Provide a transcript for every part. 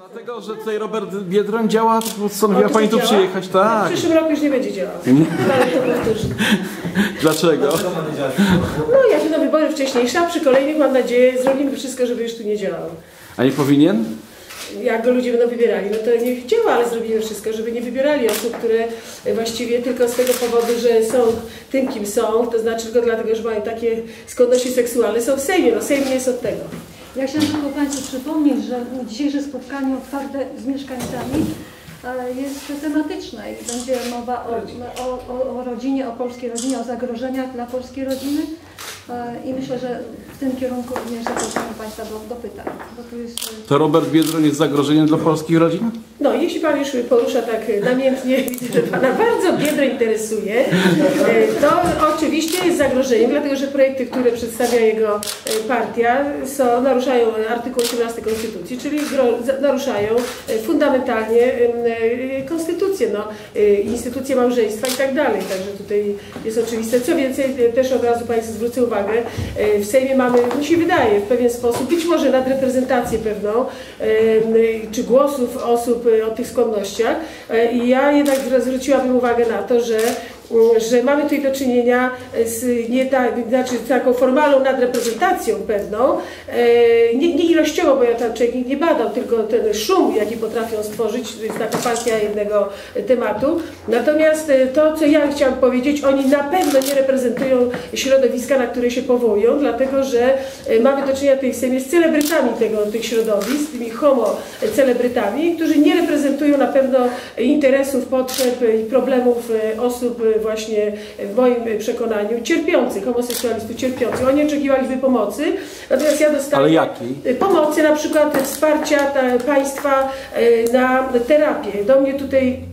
Dlatego, że tutaj Robert Biedroń działa, postanowiła Pani tu działa? przyjechać, W tak. przyszłym roku już nie będzie działał. Ale to. Dlaczego? No, jakie no wybory wcześniejsze, a przy kolejnych mam nadzieję zrobimy wszystko, żeby już tu nie działał. A nie powinien? Jak go ludzie będą wybierali, no to niech działa, ale zrobimy wszystko, żeby nie wybierali osób, które właściwie tylko z tego powodu, że są tym, kim są, to znaczy tylko dlatego, że mają takie skłonności seksualne, są w Sejmie. No Sejm nie jest od tego. Ja chciałam tylko Państwu przypomnieć, że dzisiejsze spotkanie otwarte z mieszkańcami e, jest tematyczne i będzie mowa o, o, o, o rodzinie, o polskiej rodzinie, o zagrożeniach dla polskiej rodziny. E, i myślę, że w tym kierunku również zapraszam Państwa do, do pytań, bo tu jest To Robert Biedroń jest zagrożeniem dla polskich rodzin? No, jeśli Pan już porusza tak namiętnie, widzę, że Pana bardzo biedro interesuje, e, to oczywiście jest zagrożeniem, dlatego że projekty, które przedstawia jego e, partia, są, naruszają artykuł 18 Konstytucji, czyli naruszają e, fundamentalnie Konstytucję, no, instytucję małżeństwa i tak dalej. Także tutaj jest oczywiste. Co więcej, też od razu Państwu zwrócę uwagę, w Sejmie mamy, mi się wydaje, w pewien sposób, być może nadreprezentację pewną, czy głosów osób o tych skłonnościach. E, I ja jednak zwr- zwróciłabym uwagę na to, że że mamy tutaj do czynienia z nie tak, znaczy z taką formalną nadreprezentacją pewną, e, nie, nie ilościowo, bo ja tam człowiek nie badał, tylko ten szum, jaki potrafią stworzyć, to jest taka jednego tematu. Natomiast e, to, co ja chciałam powiedzieć, oni na pewno nie reprezentują środowiska, na które się powołują, dlatego że e, mamy do czynienia tutaj w Sejmie z celebrytami tego, tych środowisk, tymi homo celebrytami, którzy nie reprezentują na pewno interesów, potrzeb i problemów osób właśnie w moim przekonaniu cierpiących, homoseksualistów cierpiących. Oni oczekiwaliby pomocy, natomiast ja dostałam Ale jakiej? pomocy, na przykład wsparcia państwa e, na terapię. Do mnie tutaj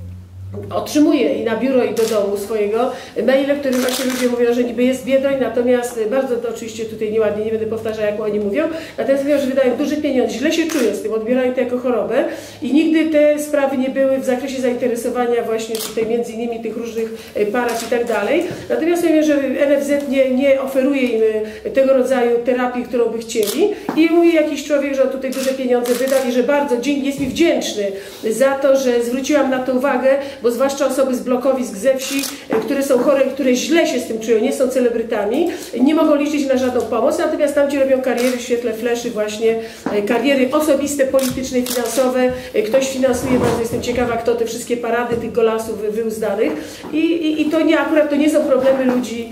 otrzymuję i na biuro i do domu swojego maile, w których właśnie ludzie mówią, że niby jest biedoń, natomiast bardzo to oczywiście tutaj nieładnie, nie będę powtarzać jak oni mówią, natomiast mówią, że wydają duże pieniądze, źle się czują z tym, odbierają to jako chorobę. I nigdy te sprawy nie były w zakresie zainteresowania właśnie tutaj między innymi tych różnych e, parach i tak dalej. Natomiast mówię, że NFZ nie, nie oferuje im e, tego rodzaju terapii, którą by chcieli. I mówi jakiś człowiek, że on tutaj duże pieniądze wydał i że bardzo jest mi wdzięczny za to, że zwróciłam na to uwagę, bo zwłaszcza osoby z blokowisk ze wsi, e, które są chore, które źle się z tym czują, nie są celebrytami, nie mogą liczyć na żadną pomoc, natomiast tam, gdzie robią kariery w świetle fleszy, właśnie e, kariery osobiste, polityczne, finansowe, e, ktoś finansuje, bardzo jestem ciekawa, kto te wszystkie parady tych golasów wy- wyuzdanych I, i, i to nie, akurat to nie są problemy ludzi,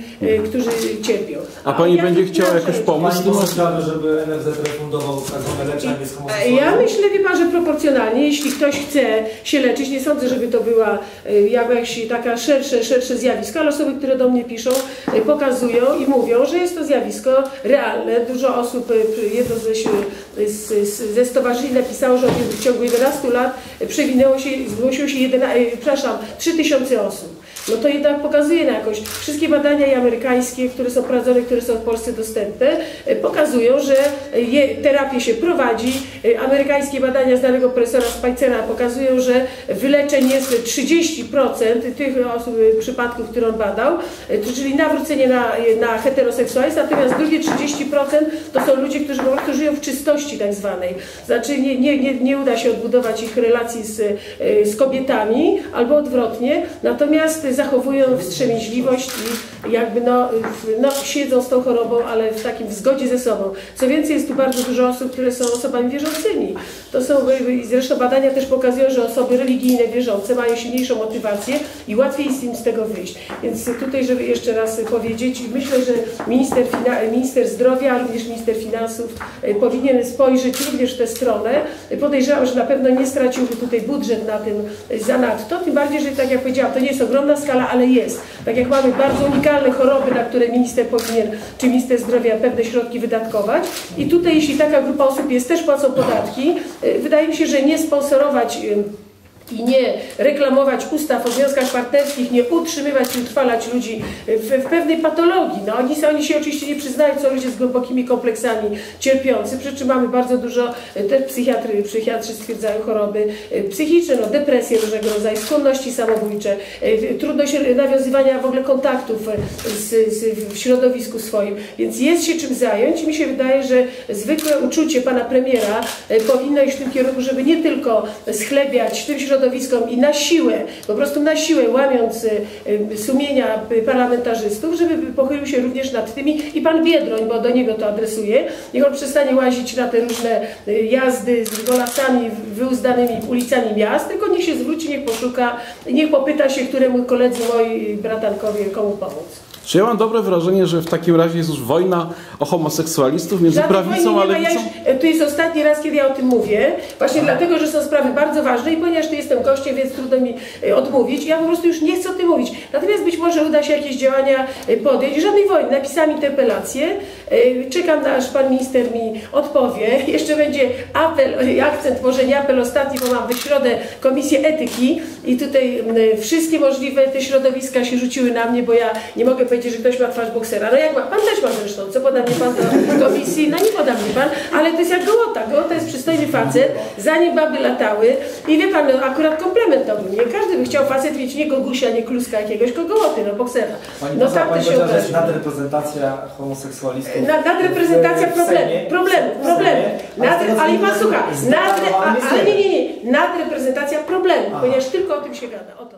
którzy cierpią. A Pani jak będzie chciała jakoś pomóc? Pani chciałaby, żeby NFZ refundował tak zwane leczenie z? Ja myślę, wie pan, że proporcjonalnie, jeśli ktoś chce się leczyć, nie sądzę, żeby to była e, jakaś taka szersze, szersze zjawisko, ale osoby, które do mnie piszą, e, pokazują i mówią, że jest to zjawisko realne. Dużo osób, e, jedno ze, ze stowarzyszeń napisało, że w ciągu 11 lat przewinęło się, zgłosiło się, jedna, e, przepraszam, 3000 osób. No to jednak pokazuje na jakoś. Wszystkie badania amerykańskie, które są prowadzone, które są w Polsce dostępne, e, pokazują, że je, terapię się prowadzi. E, Amerykańskie badania znanego profesora Spicera pokazują, że wyleczeń jest 30% tych osób, e, przypadków, które on badał, e, czyli nawrócenie na, na heteroseksualizm, natomiast drugie 30% to są ludzie, którzy po prostu żyją w czystości tak zwanej. Znaczy nie, nie, nie, nie uda się odbudować ich relacji z, e, z kobietami albo odwrotnie, natomiast zachowują wstrzemięźliwość i jakby no, no, siedzą z tą chorobą, ale w takim w zgodzie ze sobą. Co więcej, jest tu bardzo dużo osób, które są osobami wierzącymi. To są, zresztą badania też pokazują, że osoby religijne, wierzące mają silniejszą motywację i łatwiej jest im z tego wyjść. Więc tutaj, żeby jeszcze raz powiedzieć, myślę, że minister, minister zdrowia, również minister finansów e, powinien spojrzeć również w tę stronę. Podejrzewam, że na pewno nie straciłby tutaj budżet na tym e, zanadto, tym bardziej, że tak jak powiedziałam, to nie jest ogromna skala, ale jest. Tak jak mamy bardzo unikalne choroby, na które minister powinien, czy minister zdrowia pewne środki wydatkować. I tutaj, jeśli taka grupa osób jest, też płacą podatki, e, wydaje mi się, że nie sponsorować i nie reklamować ustaw o związkach partnerskich, nie utrzymywać i utrwalać ludzi w, w pewnej patologii. No, oni, oni się oczywiście nie przyznają, co ludzie z głębokimi kompleksami cierpiący, przy czym mamy bardzo dużo, e, też psychiatry, psychiatrzy stwierdzają choroby e, psychiczne, no, depresje różnego rodzaju, skłonności samobójcze, e, trudność nawiązywania w ogóle kontaktów z, z, w środowisku swoim, więc jest się czym zająć mi się wydaje, że zwykłe uczucie pana premiera powinno iść w tym kierunku, żeby nie tylko schlebiać tym środowiskom i na siłę, po prostu na siłę łamiąc e, e, sumienia parlamentarzystów, żeby pochylił się również nad tymi i pan Biedroń, bo do niego to adresuje, niech on przestanie łazić na te różne e, jazdy z golasami wyuzdanymi ulicami miast, tylko niech się zwróci, niech poszuka, niech popyta się, któremu koledzy moi bratankowie komu pomóc. Czy ja mam dobre wrażenie, że w takim razie jest już wojna o homoseksualistów między Żadnej prawicą a nie ma. Ja lewicą? już, e, to jest ostatni raz, kiedy ja o tym mówię, właśnie dlatego, że są sprawy bardzo ważne i ponieważ tu jestem gościem, więc trudno mi e, odmówić, ja po prostu już nie chcę o tym mówić. Natomiast być może uda się jakieś działania e, podjąć. Żadnej wojny. Napisałam interpelację, e, czekam na aż pan minister mi odpowie. Jeszcze będzie apel, akcent, może nie apel ostatni, bo mam w środę komisję etyki i tutaj wszystkie możliwe te środowiska się rzuciły na mnie, bo ja nie mogę powiedzieć, że ktoś ma twarz boksera. No jak ma, pan też ma zresztą, co poda mnie pan do komisji? No nie poda mnie pan, ale to jest jak gołota. Gołota jest przystojny facet, zanim baby latały i wie pan, no akurat komplement to był, nie? Każdy by chciał facet mieć nie gogusia, nie kluska jakiegoś, tylko gołoty, no boksera. Pani No tak to się że okaże. nadreprezentacja homoseksualistów. Na- Nadreprezentacja w- w problemu, Sejmie. problemu, W problemu. Sejmie, a z Nadre, ale pan słucha, nadre, ale nie, nie, nie, nadreprezentacja problemu, Aha. ponieważ tylko o tym się gada. O to.